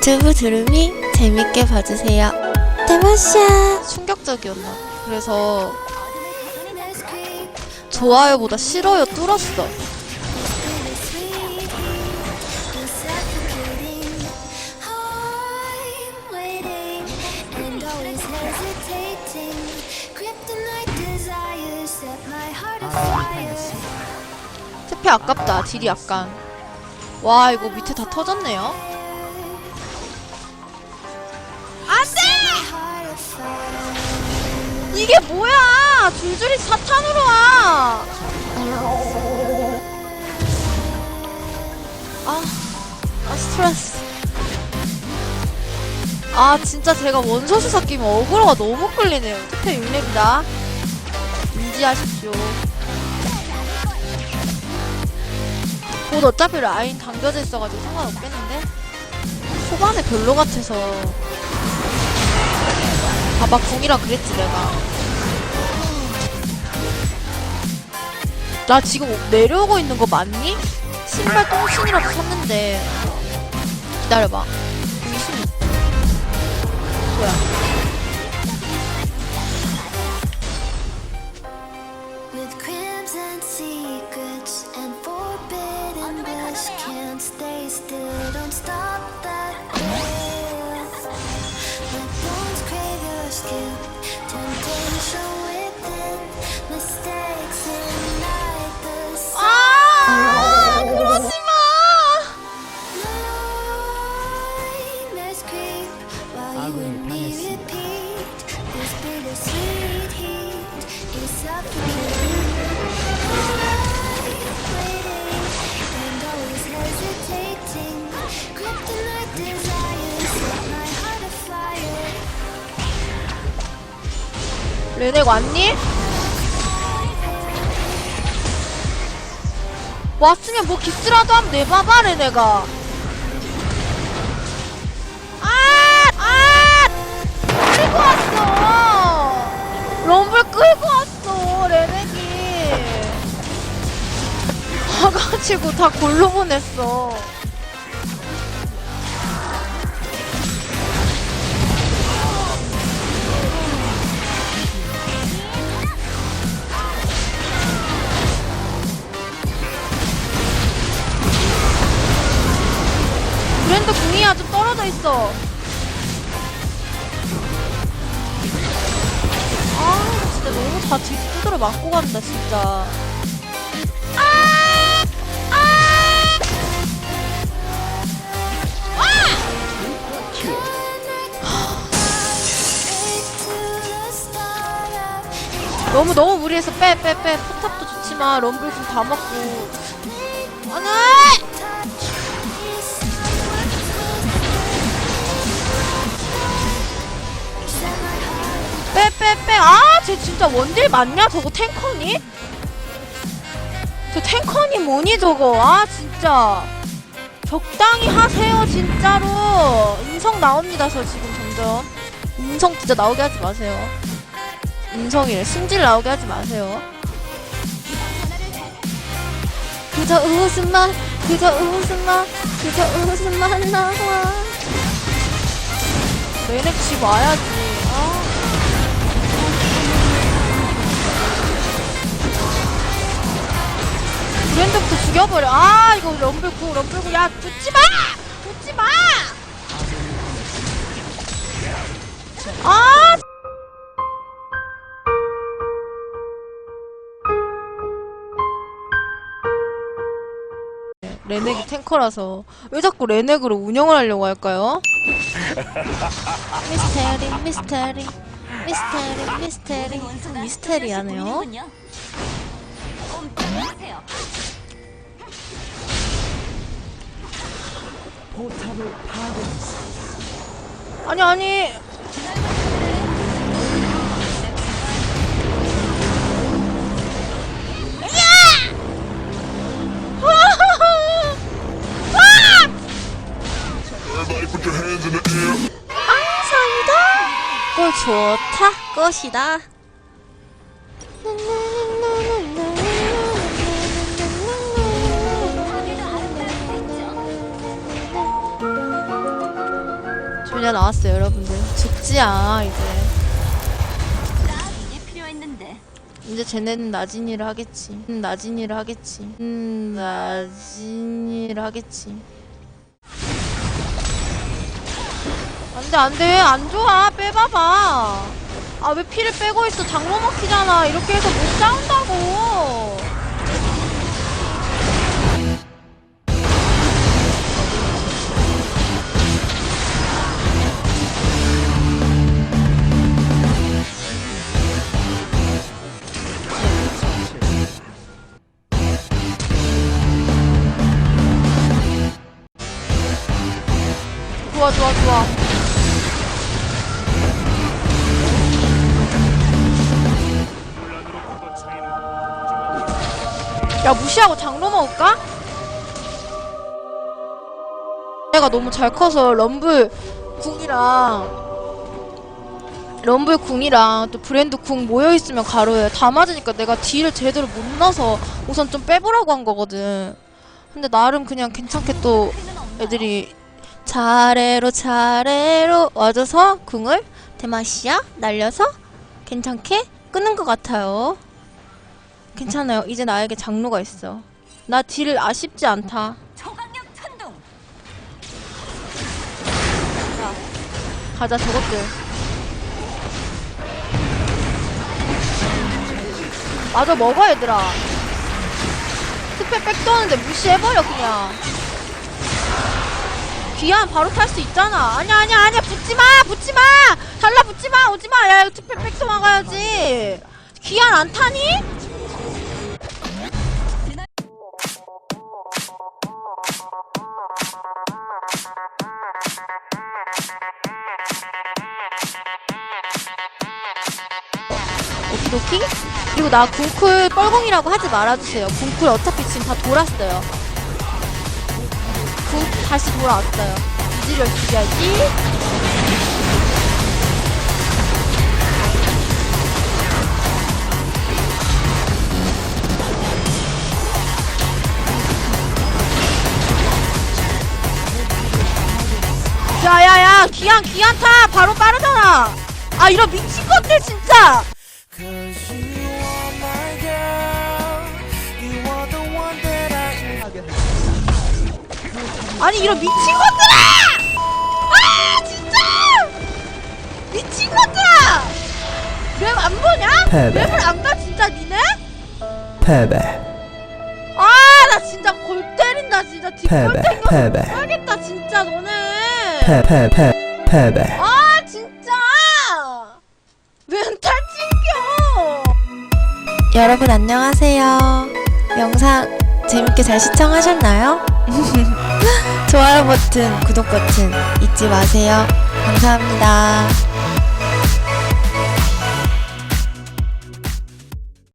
유튜브 두루미 재밌게 봐주세요. 대마샤 충격적이었나? 그래서 좋아요보다 싫어요 뚫었어. 스페 아깝다. 딜이 약간. 와 이거 밑에 다 터졌네요. 이게 뭐야? 줄줄이 사탄으로 와. 아, 아 스트레스. 아 진짜 제가 원소수 섞이면 어그로가 너무 끌리네요. 특히 6렙이다. 인지하십시오. 곧 어차피 라인 당겨져 있어가지고 상관없겠는데? 초반에 별로 같아서 봐봐 궁이라 그랬지 내가 나 지금 내려오고 있는 거 맞니? 신발 똥신이라고 샀는데. 기다려봐. 궁이 신 뭐야 레넥 왔니? 왔으면 뭐 기스라도 하면 내봐봐 레네가 아! 아! 끌고 왔어 럼블 끌고 왔어 레넥이 와가지고 다 골로 보냈어 브랜드 궁이야. 좀 떨어져 있어. 아 진짜 너무 다 뒷두드려 맞고 간다 진짜. 아! 아! Of 너무 너무 무리해서 빼 빼 빼. 포탑도 좋지만 럼블 궁다 맞고. 아니 쟤 진짜 원딜 맞냐? 저거 탱커니? 저 탱커니 뭐니 저거? 아 진짜. 적당히 하세요 진짜로. 인성 나옵니다 저 지금 점점. 인성 진짜 나오게 하지 마세요. 인성이래 승질 나오게 하지 마세요. 그저 웃음만 그저 웃음만 그저 웃음만 나와. 내넥 집 와야지 죽여버려. 아 이거 럼블구 럼블구. 야 죽지 마! 죽지 마! 아! 레넥이 탱커라서. 왜 자꾸 레넥으로 운영을 하려고 할까요? 미스테리 미스테리. 미스테리 미스테리. 미스테리하네요 아니 아니 hands in the air. 감사합니다. 꿀 좋다. 꽃이다. 쟤네 나왔어요 여러분들. 죽지 않아 이제. 이제 쟤네는 일을 하겠지. 음, 일을 하겠지. 음 일을 하겠지. 안돼 안돼. 안 좋아. 빼봐봐. 아 왜 피를 빼고 있어? 장로 먹히잖아. 이렇게 해서 못 싸운다 좋아 좋아 야 무시하고 장로 먹을까? 얘가 너무 잘 커서 럼블 궁이랑 럼블 궁이랑 또 브랜드 궁 모여있으면 가로에 다 맞으니까 내가 딜을 제대로 못 넣어서 우선 좀 빼보라고 한 거거든. 근데 나름 그냥 괜찮게 또 애들이 차례로 차례로 와줘서 궁을 대마시아 날려서 괜찮게 끄는 것 같아요. 괜찮아요. 이제 나에게 장로가 있어. 나 딜 아쉽지 않다. 가자 저것들. 맞아 먹어 얘들아. 스페 백 도는데 무시해버려 그냥. 귀한 바로 탈 수 있잖아. 아니야 아니야 아니야 붙지 마 붙지 마. 달라 붙지 마 오지 마. 야 스페 백도 막아야지. 귀한 안 타니? 오키도키? 그리고 나 궁쿨 뻘궁이라고 하지 말아주세요. 궁쿨 어차피 지금 다 돌았어요. 궁 다시 돌아왔어요. 이지를 죽여야지. 야야야 기한 기한 타 바로 빠르잖아 아 이런 미친 것들 진짜 아니 이런 미친 것들아! 아 진짜! 미친 것들아! 랩안 보냐? 패배. 랩을 안봐 진짜 니네? 패배 아 나 진짜 골 때린다 진짜 뒷골 패배, 땡겨서 패배. 진짜 너네 패패패 패배 아 진짜 멘탈 찡겨 여러분 안녕하세요. 영상 재밌게 잘 시청하셨나요? 좋아요 버튼, 구독 버튼 잊지 마세요. 감사합니다.